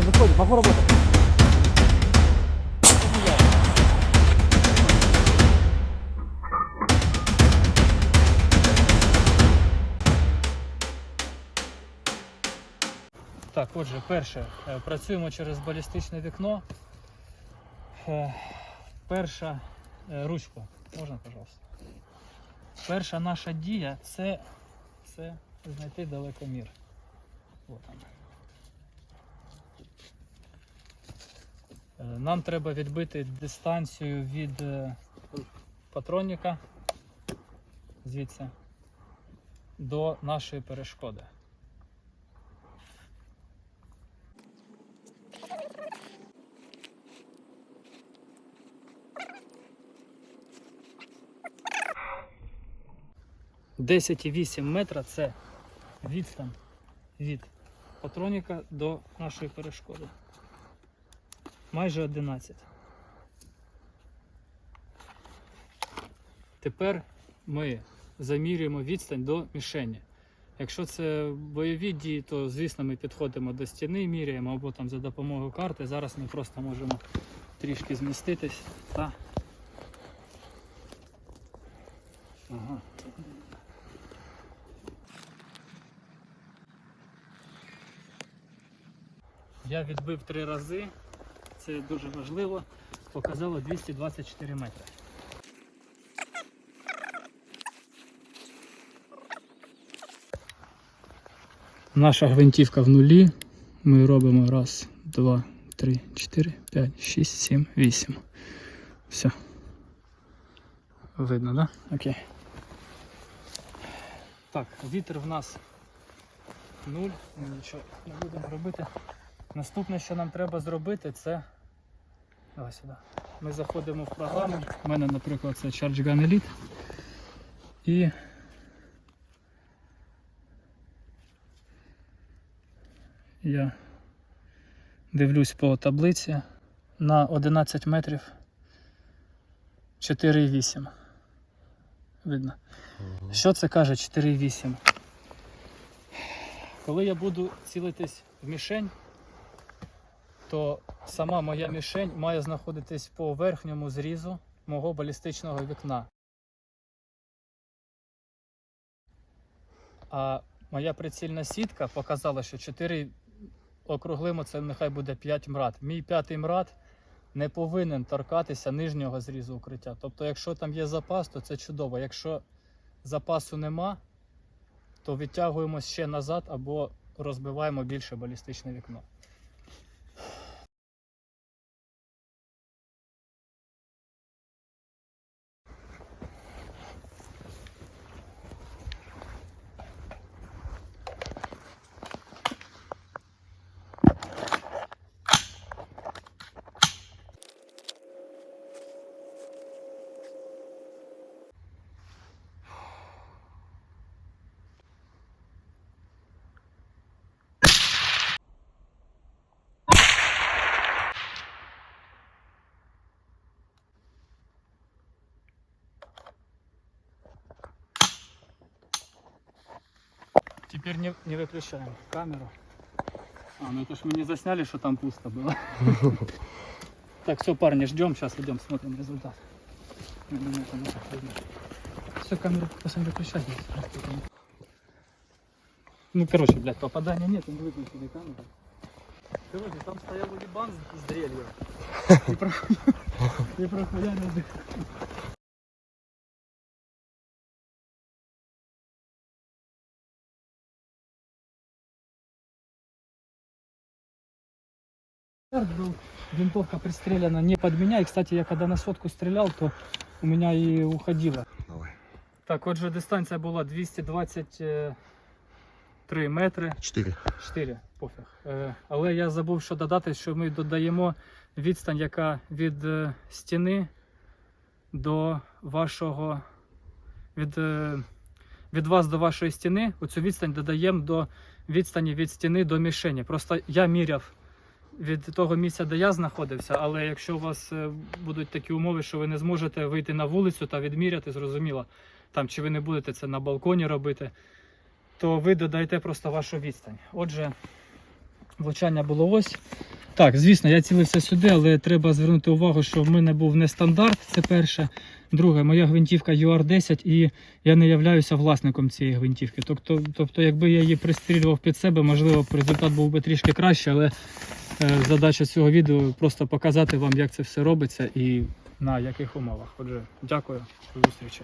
Давай, выходим, могу работать. Так, отже, перше, е, працюємо через балістичне вікно. Е, Перша е, ручку. Можна, пожалуйста? Перша наша дія це, це знайти далекомір. От вона. Нам треба відбити дистанцію від е, патронника звідси до нашої перешкоди. Десять і вісім метра це відстань від патроніка до нашої перешкоди. Майже 11. Тепер ми замірюємо відстань до мішені. Якщо це бойові дії, то звісно ми підходимо до стіни, міряємо або там за допомогою карти. Зараз ми просто можемо трішки зміститись та. Ага. Я відбив три рази, це дуже важливо. Показало 224 метри. Наша гвинтівка в нулі. Ми робимо раз, два, три, чотири, п'ять, шість, сім, вісім. Все. Видно, так? Да? Окей. Так, вітер в нас нуль. Ми нічого не будемо робити. Наступне, що нам треба зробити, це. Давай сюди. Ми заходимо в програму. У мене, наприклад, це Charge Gun Elite. І я дивлюсь по таблиці на 11 метрів 4,8. Видно. Що це каже 4,8? Коли я буду цілитись в мішень, то сама моя мішень має знаходитись по верхньому зрізу мого балістичного вікна. А моя прицільна сітка показала, що 4 округлимо це нехай буде 5 мрат. Мій п'ятий мрат не повинен торкатися нижнього зрізу укриття. Тобто, якщо там є запас, то це чудово. Якщо запасу нема, то відтягуємось ще назад або розбиваємо більше балістичне вікно. Теперь не, не выключаем камеру. А, ну это ж мы не засняли, что там пусто было. Так, все, парни, ждем, сейчас идем, смотрим результат. Я думаю, там Все, камеру потом выключать. Ну, короче, блядь, попадания нет, не выключили камеру. Короче, там стоял уебан с дрелью. И проходя, и проходя был, винтовка пристрелена не под меня. И, кстати, я когда на сотку стрелял, то у меня и уходило. Давай. Так, отже, дистанція була 223 метри. Чотири. 4, пофіг. Е, але я забув, що додати, що ми додаємо відстань, яка від е, стіни до вашого. Від, е, від вас до вашої стіни. Оцю відстань додаємо до відстані від стіни до мішені. Просто я міряв від того місця, де я знаходився, але якщо у вас е, будуть такі умови, що ви не зможете вийти на вулицю та відміряти, зрозуміло, там чи ви не будете це на балконі робити, то ви додайте просто вашу відстань. Отже, влучання було ось. Так, звісно, я цілився сюди, але треба звернути увагу, що в мене був не стандарт це перше. Друге, моя гвинтівка UR10 і я не являюся власником цієї гвинтівки. Тобто, тобто якби я її пристрілював під себе, можливо, результат був би трішки краще, але Е, задача цього відео просто показати вам, як це все робиться і на яких умовах. Отже, дякую, до зустрічі.